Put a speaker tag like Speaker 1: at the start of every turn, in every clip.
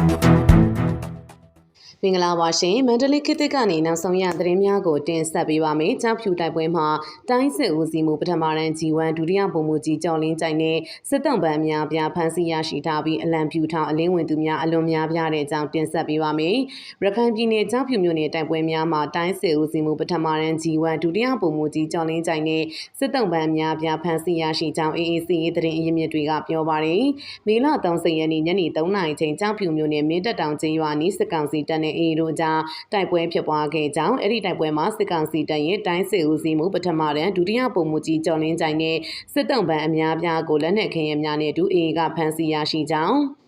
Speaker 1: Thank you. မင်္ဂလာပါရှင်မန္တလေးခေတ်သစ်ကနေနောက်ဆုံးရသတင်းများကိုတင်ဆက်ပေးပါမယ်။ကြောက်ဖြူတိုက်ပွဲမှာတိုင်းစစ်ဦးစီးမှုပထမရန် G1 ဒုတိယဗိုလ်မှူးကြီးကျော်လင်းကြိုင်နဲ့စစ်တုံးပန်းများပြဖမ်းဆီးရရှိထားပြီးအလံဖြူထောင်အလင်းဝင်သူများအလွန်များပြတဲ့အကြောင်းတင်ဆက်ပေးပါမယ်။ရခိုင်ပြည်နယ်ကြောက်ဖြူမြို့နယ်တိုက်ပွဲများမှာတိုင်းစစ်ဦးစီးမှုပထမရန် G1 ဒုတိယဗိုလ်မှူးကြီးကျော်လင်းကြိုင်နဲ့စစ်တုံးပန်းများပြဖမ်းဆီးရရှိကြောင်း AAC သတင်းအရင်းမြစ်တွေကပြောပါတယ်။မေလ30ရက်နေ့ညနေ3နာရီချိန်ကြောက်ဖြူမြို့နယ်မင်းတပ်တောင်ကျေးရွာနီးစစ်ကောင်စီတပ်နဲ့ AA တို့ကြားတိုက်ပွဲဖြစ်ပွားခဲ့ကြောင်းအဲ့ဒီတိုက်ပွဲမှာစစ်ကောင်စီတပ်ရဲ့တိုင်းစစ်ဦးစီးမှုပထမတန်းဒုတိယပုံမှုကြီးကျော်လင်းကြိုင်နဲ့စစ်တုံးပန်းအများပြားကိုလက်နက်ခဲယမ်းများနဲ့အတူအေအေကဖမ်းဆီးရရှိကြောင်း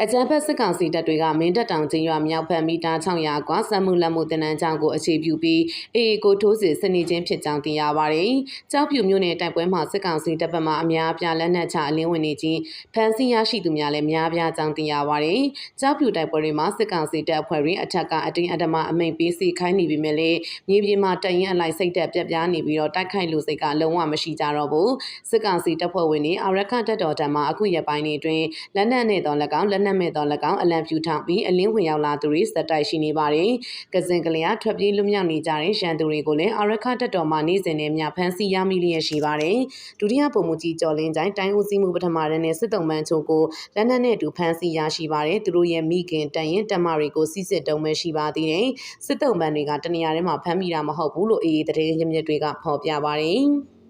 Speaker 1: အကြံဖက်စစ်ကောင်စီတပ်တွေကမင်းတပ်တောင်ကျင်းရွာမြောက်ဖက်မီတာ600ကွာစက်မှုလက်မှုတင်နန်းချောင်းကိုအခြေပြုပြီးအေအေကိုထိုးစစ်စနေချင်းဖြစ်ကြောင်းသိရပါတယ်။ကြောက်ဖြူမြို့နယ်တိုက်ပွဲမှာစစ်ကောင်စီတပ်ဖက်မှအများအပြားလက်နက်ချအလင်းဝင်နေခြင်းဖမ်းဆီးရရှိသူများလည်းများပြားကြောင်းသိရပါတယ်။ကြောက်ဖြူတိုက်ပွဲတွေမှာစစ်ကောင်စီတပ်အဖွဲ့တွေအထက်ကအတင်းအဓမ္မအမိန်ပေးစီခိုင်းနေပြီမဲ့လည်းမြေပြင်မှာတရင်အလိုက်စိတ်တက်ပြက်ပြားနေပြီးတော့တိုက်ခိုက်လူစိတ်ကလုံးဝမရှိကြတော့ဘူး။စစ်ကောင်စီတပ်ဖွဲ့ဝင်တွေအရခတပ်တော်တံမှာအခုရက်ပိုင်းတွေအတွင်းလက်နက်နဲ့တော့၎င်းလက်နက်မဲ့တော့၎င်းအလံဖြူထောင်ပြီးအလင်းဝင်ရောက်လာသူတွေစက်တိုက်ရှိနေပါတယ်။ကစင်ကလျာထွက်ပြေးလွတ်မြောက်နေကြတဲ့ရန်သူတွေကိုလည်းအရခတပ်တော်မှနေ့စဉ်နဲ့မြဖမ်းဆီးရမိလျက်ရှိပါတယ်။ဒုတိယပုံမှုကြီးကျော်လင်းတိုင်းတိုင်းဦးစီးမှုပထမရန်နဲ့စစ်တုံးမှန်ချို့ကိုလက်နက်နဲ့အတူဖမ်းဆီးရရှိပါတယ်။သူတို့ရဲ့မိခင်တန်ရင်တက်မတွေကိုစစ်စစ်တုံးမဲ့ရှိပါသေးတယ်။စစ်တုံးမှန်တွေကတနေရာထဲမှာဖမ်းမိတာမဟုတ်ဘူးလို့အေးသတင်းရမြစ်တွေကဖော်ပြပါတယ်။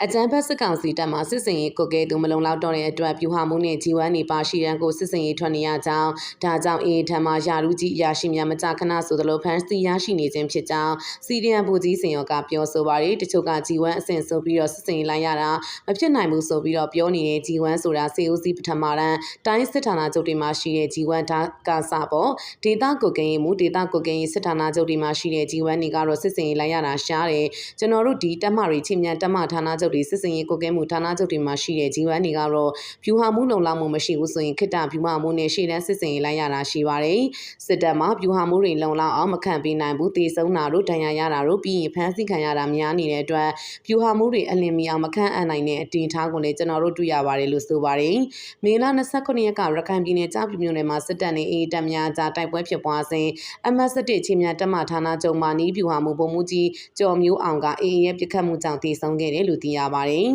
Speaker 1: အကြံဖက်စစ်ကောင်စီတပ်မှစစ်စင်ရေးကုတ်ကဲသူမလုံလောက်တော့တဲ့အတွက်ပြူဟာမှုနဲ့ဂျီဝမ်းနေပါရှိရန်ကိုစစ်စင်ရေးထွက်နေရကြောင်းဒါကြောင့်အေးထံမှယာရုကြီးအရာရှိများမကြခဏဆိုသလိုဖန်စီရရှိနေခြင်းဖြစ်ကြောင်းစီရီယန်ဘူကြီးစင်ရောကပြောဆိုပါတယ်တချို့ကဂျီဝမ်းအဆင့်ဆိုပြီးတော့စစ်စင်ရေးလိုက်ရတာမဖြစ်နိုင်ဘူးဆိုပြီးတော့ပြောနေတဲ့ဂျီဝမ်းဆိုတာစေဦးစီးပထမတန်းတိုင်းစစ်ဌာနချုပ်တွေမှာရှိတဲ့ဂျီဝမ်းဒါကစားပေါ်ဒေတာကုတ်ကဲရေးမှုဒေတာကုတ်ကဲရေးစစ်ဌာနချုပ်တွေမှာရှိတဲ့ဂျီဝမ်းတွေကတော့စစ်စင်ရေးလိုက်ရတာရှားတယ်ကျွန်တော်တို့ဒီတက်မတွေချင်းမြန်တက်မဌာနချုပ်တွေစစ်စင်ရေးကိုကဲမှုဌာနချုပ်တွေမှာရှိတဲ့ဂျီဝမ်းတွေကတော့ဖြူဟာမှုလုံလောက်မှုမရှိဘူးဆိုရင်ခိတ္တဖြူဟာမှုနဲ့ရှေ့တန်းစစ်စင်ရေးလိုက်ရတာရှိပါတယ်စစ်တပ်မှာဖြူဟာမှုတွေလုံလောက်အောင်မခံပေးနိုင်ဘူးတေဆုံးတာတို့ဒဏ်ရာရတာတို့ပြီးရင်ဖမ်းဆီးခံရတာများနေတဲ့အတွက်ဖြူဟာမှုတွေအလင်းမီအောင်မခံအံ့နိုင်တဲ့အတင်ထားကိုလည်းကျွန်တော်တို့တွေ့ရပါတယ်လို့ဆိုပါတယ်မေလ29ရက်ကရခိုင်ပြည်နယ်ကြားပြမြို့နယ်မှာစစ်တပ်နဲ့အေးတပ်များကြားတိုက်ပွဲဖြစ်ပွားစဉ်အမတ်စတစ်ချင်းများတပ်မဌာနချုပ်မှာနီးဖြူဟာမှုပုံမှုကြီးကျော်မျိုးအောင်ကအေးရဲ့ပြစ်ခတ်မှုကြောင့်တည်ဆုံခဲ့တယ်လို့သိရပါတယ်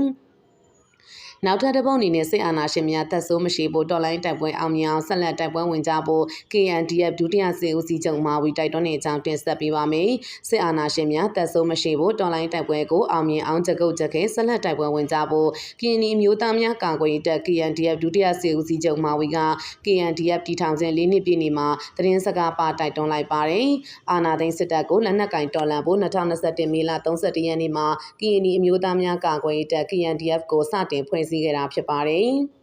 Speaker 1: နောက်ထပ်တစ်ပုတ်အနေနဲ့စစ်အာဏာရှင်များတပ်ဆိုးမရှိဖို့တော်လိုင်းတိုက်ပွဲအောင်မြင်အောင်ဆက်လက်တိုက်ပွဲဝင်ကြဖို့ KNDF ဒုတိယစစ်ဦးစီးချုပ်မာဝီတိုက်တွန်းနေကြောင်းတင်ဆက်ပေးပါမယ်။စစ်အာဏာရှင်များတပ်ဆိုးမရှိဖို့တော်လိုင်းတိုက်ပွဲကိုအောင်မြင်အောင်ကြကုတ်ကြခဲဆက်လက်တိုက်ပွဲဝင်ကြဖို့ KNI မျိုးသားများကာကွယ်ရေးတပ် KNDF ဒုတိယစစ်ဦးစီးချုပ်မာဝီက KNDF တီထောင်ခြင်း၄နှစ်ပြည့်နေ့မှာသတင်းစကားပါတိုက်တွန်းလိုက်ပါတယ်။အာဏာသိမ်းစစ်တပ်ကိုလက်နက်ကင်တော်လှန်ဖို့2021မေလ31ရက်နေ့မှာ KNI အမျိုးသားများကာကွယ်ရေးတပ် KNDF ကိုစတင်ဖွဲ့စည်းခဲ့တာဖြစ်ပါတယ်။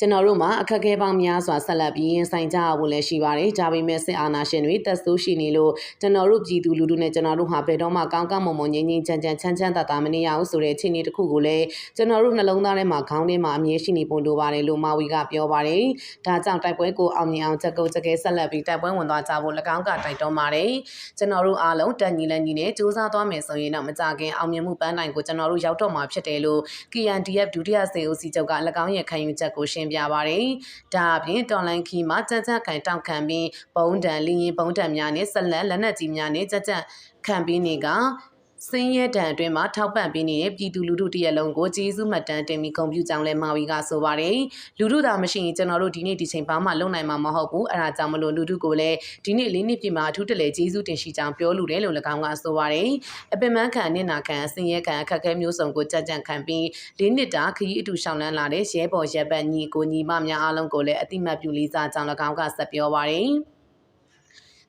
Speaker 1: ကျွန်တော်တို့မှာအခက်အခဲပေါင်းများစွာဆက်လက်ပြီးရင်ဆိုင်ကြရဖို့လည်းရှိပါတယ်။ဒါပေမဲ့စစ်အာဏာရှင်တွေတက်ဆိုးရှိနေလို့ကျွန်တော်တို့ပြည်သူလူထုနဲ့ကျွန်တော်တို့ဟာဘယ်တော့မှကောင်းကောင်းမွန်မွန်ငြိမ်းငြိမ်းချမ်းချမ်းချမ်းချမ်းသာသာမနေရဘူးဆိုတဲ့အခြေအနေတစ်ခုကိုလည်းကျွန်တော်တို့နှလုံးသားထဲမှာခေါင်းထဲမှာအမြဲရှိနေပုံလိုပါတယ်လို့မာဝီကပြောပါတယ်။ဒါကြောင့်တိုက်ပွဲကိုအောင်မြင်အောင်ချက်ကုတ်ချက်ခဲဆက်လက်ပြီးတိုက်ပွဲဝင်သွားကြဖို့၎င်းကတိုက်တွန်းပါတယ်။ကျွန်တော်တို့အားလုံးတန်ညီလက်ညီနဲ့စူးစမ်းသွားမယ်ဆိုရင်တော့မကြခင်အောင်မြင်မှုပန်းတိုင်ကိုကျွန်တော်တို့ရောက်တော့မှာဖြစ်တယ်လို့ KNDF ဒုတိယစေဦးစီးချုပ်က၎င်းရဲ့ခံယူချက်ကိုရှင်းပြပါတယ်။ဒါအပြင်တော်လိုင်းခီမှာကြက်ကြက်ကန်တောက်ခံပြီးဘုံတန်လင်းရင်ဘုံတန်များနဲ့ဆက်လက်လက်နက်ကြီးများနဲ့ကြက်ကြက်ခံပြီးနေက စင်းရဲတံအတွင်းမှာထောက်ပံ့ပေးနေတဲ့ပြည်သူလူထုတရက်လုံးကိုကျေးဇူးမှတ်တမ်းတင်ပြီးဂုဏ်ပြုကြောင်းလဲမာဝီကဆိုပါတယ်လူထုသာမရှိရင်ကျွန်တော်တို့ဒီနေ့ဒီချိန်ဘာမှလုပ်နိုင်မှာမဟုတ်ဘူးအဲဒါကြောင့်မလို့လူထုကိုလည်းဒီနေ့လေးနှစ်ပြည့်မှာအထူးတလဲကျေးဇူးတင်ရှိကြောင်းပြောလူတယ်လို့၎င်းကဆိုပါတယ်အပင်မခံနစ်နာခံစင်းရဲခံအခက်အခဲမျိုးစုံကိုကြံ့ကြံ့ခံပြီးလေးနှစ်တာခရီးအတူရှောင်းလန်းလာတဲ့ရဲဘော်ရဲဘက်ညီကိုညီမများအားလုံးကိုလည်းအတိမတ်ပြုလေးစားကြောင်း၎င်းကဆက်ပြောပါတယ်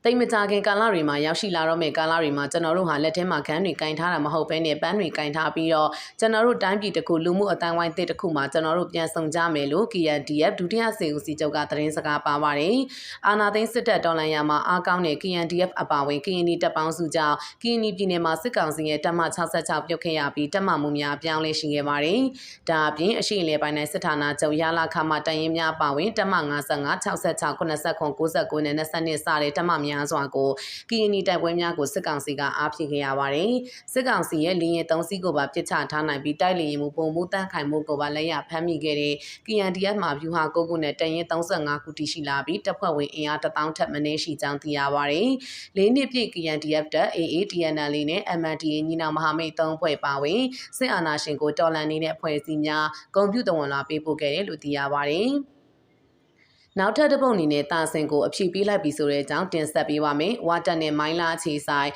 Speaker 1: တိတ်မကြခင်ကာလတွေမှာရောက်ရှိလာတော့မယ့်ကာလတွေမှာကျွန်တော်တို့ဟာလက်ထဲမှာခန်းတွေကင်ထားတာမဟုတ်ဘဲနဲ့ပန်းတွေကင်ထားပြီးတော့ကျွန်တော်တို့တိုင်းပြည်တစ်ခုလူမှုအတိုင်းဝိုင်းတစ်တစ်ခုမှာကျွန်တော်တို့ပြန်ဆောင်ကြမယ်လို့ KNDF ဒုတိယစေဦးစီးချုပ်ကသတင်းစကားပါပါတယ်။အာနာသိန်းစစ်တပ်တော်လှန်ရေးမှာအားကောင်းတဲ့ KNDF အပါအဝင် KND တပ်ပေါင်းစုကြောင့် KND ပြည်နယ်မှာစစ်ကောင်စီရဲ့တပ်မ66ပြုတ်ခဲ့ရပြီးတပ်မမှုများပြောင်းလဲရှိခဲ့ပါတယ်။ဒါအပြင်အရှိန်လေပိုင်းနဲ့စစ်ဌာနချုပ်ရလာခမတန်ရင်များပါဝင်တပ်မ55 66 89 99နဲ့22စတဲ့တပ်မများများစွာကိုကီယနီတိုက်ပွဲများကိုစစ်ကောင်စီကအားဖြည့်ခဲ့ရပါတယ်။စစ်ကောင်စီရဲ့လင်းရဲသုံးစီးကိုပါပြစ်ချထားနိုင်ပြီးတိုက်လေရင်မှုပုံမှုတန်းခိုင်မှုကိုပါလက်ရဖမ်းမိခဲ့တဲ့ KNDF မှာဗျူဟာ9ခုနဲ့တရင်35ခုတည်ရှိလာပြီးတပ်ဖွဲ့ဝင်အင်အား1000ထက်မနည်းရှိကြောင်းသိရပါတယ်။လေးနှစ်ပြည့် KNDF တပ် AA TNL နဲ့ MNDA ညီနောင်မဟာမိတ်သုံးဖွဲ့ပါဝင်စစ်အာဏာရှင်ကိုတော်လှန်နေတဲ့အဖွဲ့အစည်းများဂုံပြူတဝန်လာပေးပို့ခဲ့တယ်လို့သိရပါတယ်။ နောက်ထပ်တစ်ပုတ်အနေနဲ့တာဆင်ကိုအဖြေပေးလိုက်ပြီဆိုတဲ့အကြောင်းတင်ဆက်ပေးပါမယ်။ဝါတက်နဲ့မိုင်းလာအခြေဆိုင်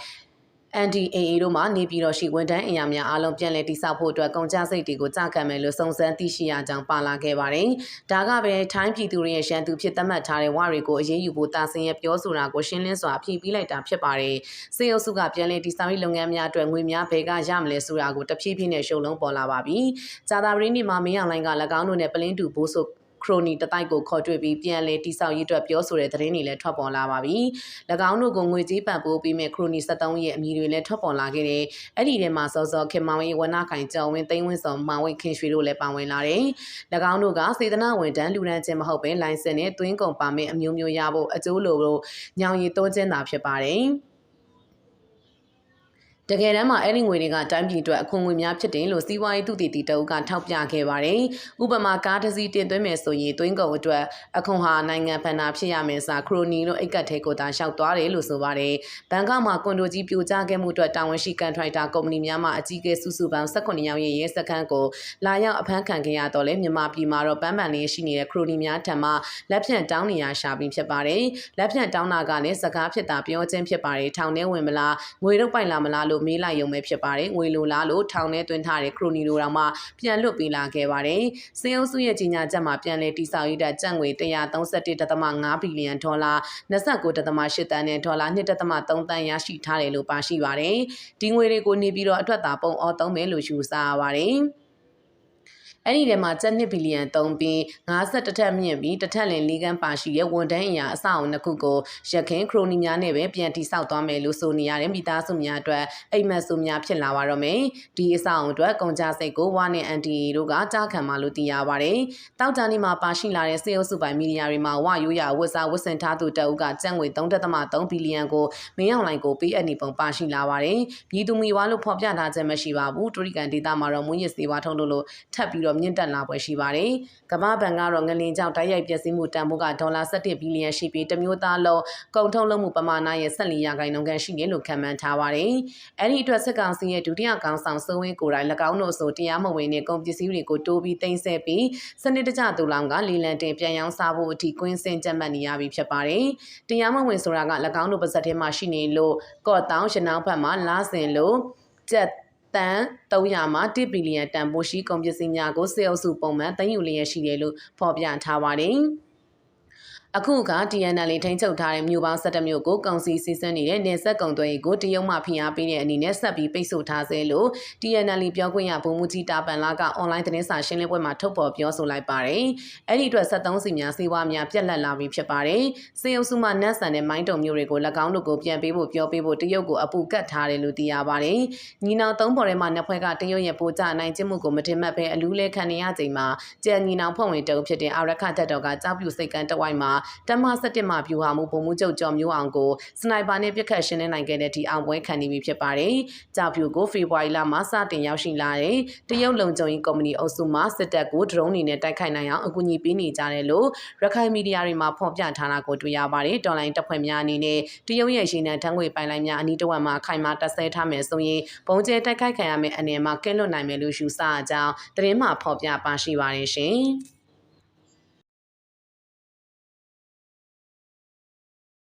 Speaker 1: NDAA တို့မှနေပြည်တော်ရှိဝန်ထမ်းအရာများအားလုံးပြန်လည်တိစောက်ဖို့အတွက်ကုန်ကျစရိတ်တွေကိုကြာခံမယ်လို့စုံစမ်းသိရှိရကြောင်းပါလာခဲ့ပါတယ်။ဒါကပဲထိုင်းပြည်သူတွေရဲ့ရန်သူဖြစ်သတ်မှတ်ထားတဲ့ဝါတွေကိုအရေးယူဖို့တာဆင်ရဲ့ပြောဆိုတာကိုရှင်းလင်းစွာဖြေပြီးလိုက်တာဖြစ်ပါတယ်။စေအုပ်စုကပြန်လည်တိစောက်ရေးလုပ်ငန်းများအတွက်ငွေများဘယ်ကရမလဲဆိုတာကိုတဖြည်းဖြည်းနဲ့ရှုံလုံးပေါ်လာပါပြီ။ဇာတာပရင်းဒီမှာမင်းအောင်လိုင်းက၎င်းတို့နဲ့ပလင်းတူဘိုးဆို ခရိုနီတတိုက်ကိုခေါ်တွေ့ပြီးပြန်လဲတိဆောက်ရေးအတွက်ပြောဆိုတဲ့သတင်းတွေလည်းထွက်ပေါ်လာပါပြီ။၎င်းတို့ကငွေကြေးပံ့ပိုးပေးမဲ့ခရိုနီ73ရဲ့အမည်တွေလည်းထွက်ပေါ်လာခဲ့တယ်။အဲ့ဒီထဲမှာစောစောခင်မောင်ရေးဝနခိုင်ကျော်ဝင်းသိန်းဝင်းစောမောင်ဝင်းခင်ရွှေတို့လည်းပါဝင်လာတယ်။၎င်းတို့ကစေတနာဝန်တန်းလူရန်ချင်းမဟုတ်ဘဲလိုင်စင်နဲ့သွင်းကုန်ပါမဲ့အမျိုးမျိုးရဖို့အကျိုးလိုလို့ညောင်ရည်သုံးခြင်းသာဖြစ်ပါတယ်။ တကယ်တမ်းမှာအဲ့ဒီငွေတွေကတိုင်းပြည်အတွက်အခွန်ငွေများဖြစ်တယ်လို့စီးပွားရေးသူတည်တည်တအုပ်ကထောက်ပြခဲ့ပါတယ်။ဥပမာကားတစ်စီးတင်သွင်းမယ်ဆိုရင်သွင်းကုန်အတွက်အခွန်ဟာနိုင်ငံဖန်နာဖြစ်ရမယ်စာခရိုနီလို့အိတ်ကတ်ထဲကိုသာလျှောက်သွားတယ်လို့ဆိုပါတယ်။ဘန်ကောက်မှာကွန်ဒိုကြီးပြိုကျခဲ့မှုအတွက်တာဝန်ရှိကန်ထရိုက်တာကုမ္ပဏီများမှအကြီးအကဲစုစုပေါင်း18ယောက်ရဲ့ရဲစခန်းကိုလာရောက်အဖမ်းခံခဲ့ရတော့လေမြန်မာပြည်မှာတော့ပန်းပန်လေးရှိနေတဲ့ခရိုနီများထံမှလက်ဖြန့်တောင်းနေရရှာပြီးဖြစ်ပါတယ်။လက်ဖြန့်တောင်းတာကလည်းစကားဖြစ်တာပြောချင်းဖြစ်ပါတယ်။ထောင်ထဲဝင်မလားငွေတော့ပိုက်လာမလားလို့မေးလိုက်ရုံပဲဖြစ်ပါတယ်ငွေလိုလားလို့ထောင်ထဲသွင်းထားတဲ့ခရိုနီလိုတောင်မှပြန်လွတ်ပေးလာခဲ့ပါတယ်စေအုပ်စုရဲ့ကြီးညာချက်မှာပြန်လည်တိစောက်ရတဲ့ကျပ်ငွေ131.5ဘီလီယံဒေါ်လာ29.8တန်းနဲ့ဒေါ်လာ2.3တန်းရရှိထားတယ်လို့ပါရှိပါတယ်ဒီငွေတွေကိုနေပြီးတော့အထွတ်တာပုံအော်သုံးမယ်လို့ယူဆရပါတယ် အဲ့ဒီထဲမှာကျပ်2ဘီလီယံသုံးပြီး50တက်မြင့်ပြီးတစ်ထက်လင်လေးကန်းပါရှိရဲ့ဝန်ထမ်းအရာအဆောက်အုံတစ်ခုကိုရခင်ခရိုနီများနဲ့ပဲပြန်တိစောက်သွားမယ်လို့ဆိုနေရတဲ့မိသားစုများအတွက်အိမ်မက်စုများဖြစ်လာပါတော့မယ်ဒီအဆောက်အုံအတွက်ကုန်ကြစိတ်ကိုဝါနဲ့အန်တီတို့ကကြားခံမှလို့သိရပါတယ်တောက်ကြနေမှာပါရှိလာတဲ့စေအုပ်စုပိုင်မီဒီယာတွေမှာဝရိုးရဝတ်စားဝတ်ဆင်ထားသူတအုပ်ကကျပ်ငွေ3.3ဘီလီယံကိုမင်းအောင်လိုင်ကိုပေးအပ်နေပုံပါရှိလာပါတယ်ပြည်သူမီဝါလို့ဖော်ပြထားချက်မရှိပါဘူးတူရီကန်ဒေတာမှာတော့မွေးရစေဝါထုံးလို့လို့ထပ်ပြီးတော့မြင့်တက်လာပွဲရှိပါတယ်။ကမ္ဘာဘဏ်ကတော့ငလင်ကြောင့်တိုက်ရိုက်ပျက်စီးမှုတန်ဖိုးကဒေါ်လာ17ဘီလီယံရှိပြီးတမျိုးသားလုံးကုန်ထုတ်လုပ်မှုပမာဏရဲ့14ရာခိုင်နှုန်းခန့်ရှိတယ်လို့ခန့်မှန်းထားပါတယ်။အဲဒီအတွက်စစ်ကောင်စီရဲ့ဒုတိယကောင်ဆောင်စိုးဝင်းကိုယ်တိုင်၎င်းတို့ဆိုတရားမဝင်တဲ့ကုန်ပစ္စည်းတွေကိုတိုးပြီးတင်ဆက်ပြီးစနစ်တကျသူလောင်ကလီလန်တင်ပြန်ရောင်းစားဖို့အထိကွင်းစင်ကြက်မှတ်နေရပြီဖြစ်ပါတယ်။တရားမဝင်ဆိုတာက၎င်းတို့ပါဇက်ထဲမှာရှိနေလို့ကော့တောင်းရှနောင်းဘက်မှာလာစင်လို့ကျက် တန်300မှာ1ဘီလီယံတန်ဖိုးရှိကုန်ပစ္စည်းများကိုစေအုပ်စုပုံမှန်သိမ်းယူလျက်ရှိတယ်လို့ဖော်ပြထားပါတယ်။ အခုက TNL ထိန်းချုပ်ထားတဲ့မြို့ပေါင်း17မြို့ကိုကောင်စီစီစဉ်နေတဲ့နေဆက်ကုံသွဲကိုတရုတ်မှဖိအားပေးတဲ့အနေနဲ့ဆက်ပြီးပိတ်ဆို့ထားစေလို့ TNL ပြောခွင့်ရဗိုလ်မှူးကြီးတာပန်လာကအွန်လိုင်းသတင်းစာရှင်းလင်းပွဲမှာထုတ်ဖော်ပြောဆိုလိုက်ပါတယ်။အဲ့ဒီအတွက်73စီများစေဝါများပြက်လက်လာပြီးဖြစ်ပါတယ်။စေအုပ်စုမှနတ်ဆန်တဲ့မိုင်းတုံမျိုးတွေကို၎င်းတို့ကိုပြန်ပေးဖို့ပြောပေးဖို့တရုတ်ကိုအပူကတ်ထားတယ်လို့သိရပါတယ်။ညီနောင်သုံးပေါ်ထဲမှာနှစ်ဖွဲ့ကတရုတ်ရဲ့ပိုးကြနိုင်ခြင်းမှုကိုမတင်မှတ်ဘဲအလူးလဲခံနေရချိန်မှာကြံညီနောင်ဖွဲ့ဝင်တုံဖြစ်တဲ့အာရခတက်တော်ကကြောက်ပြူစိတ်ကန်းတဝိုက်မှာတမ17မှာပြူဟာမှုဗိုလ်မှူးချုပ်ကျော်မျိုးအောင်ကိုစနိုက်ပါနဲ့ပြစ်ခတ်ရှင်းလင်းနိုင်ခဲ့တဲ့ဒီအောင်ပွဲခံနေပြီဖြစ်ပါတယ်။ကြောက်ပြူကိုဖေဖော်ဝါရီလမှာစတင်ရောက်ရှိလာတဲ့တရုတ်လုံခြုံရေးကုမ္ပဏီအုပ်စုမှစစ်တပ်ကိုဒရုန်းတွေနဲ့တိုက်ခိုက်နိုင်အောင်အကူအညီပေးနေကြတယ်လို့ရခိုင်မီဒီယာတွေမှာဖော်ပြထားတာကိုတွေ့ရပါတယ်။တော်လိုင်းတပ်ဖွဲ့များအနေနဲ့တရုတ်ရဲ့ရှင်းတဲ့ထန်းငွေပိုင်လိုင်းများအနီးတစ်ဝက်မှာခိုင်မာတပ်ဆဲထားမယ်ဆိုရင်ဘုံကျဲတိုက်ခိုက်ခံရမယ့်အနေမှာကဲလွတ်နိုင်မယ်လို့ယူဆအကြောင်းသတင်းမှာဖော်ပြပါရှိပါတယ်ရှင်။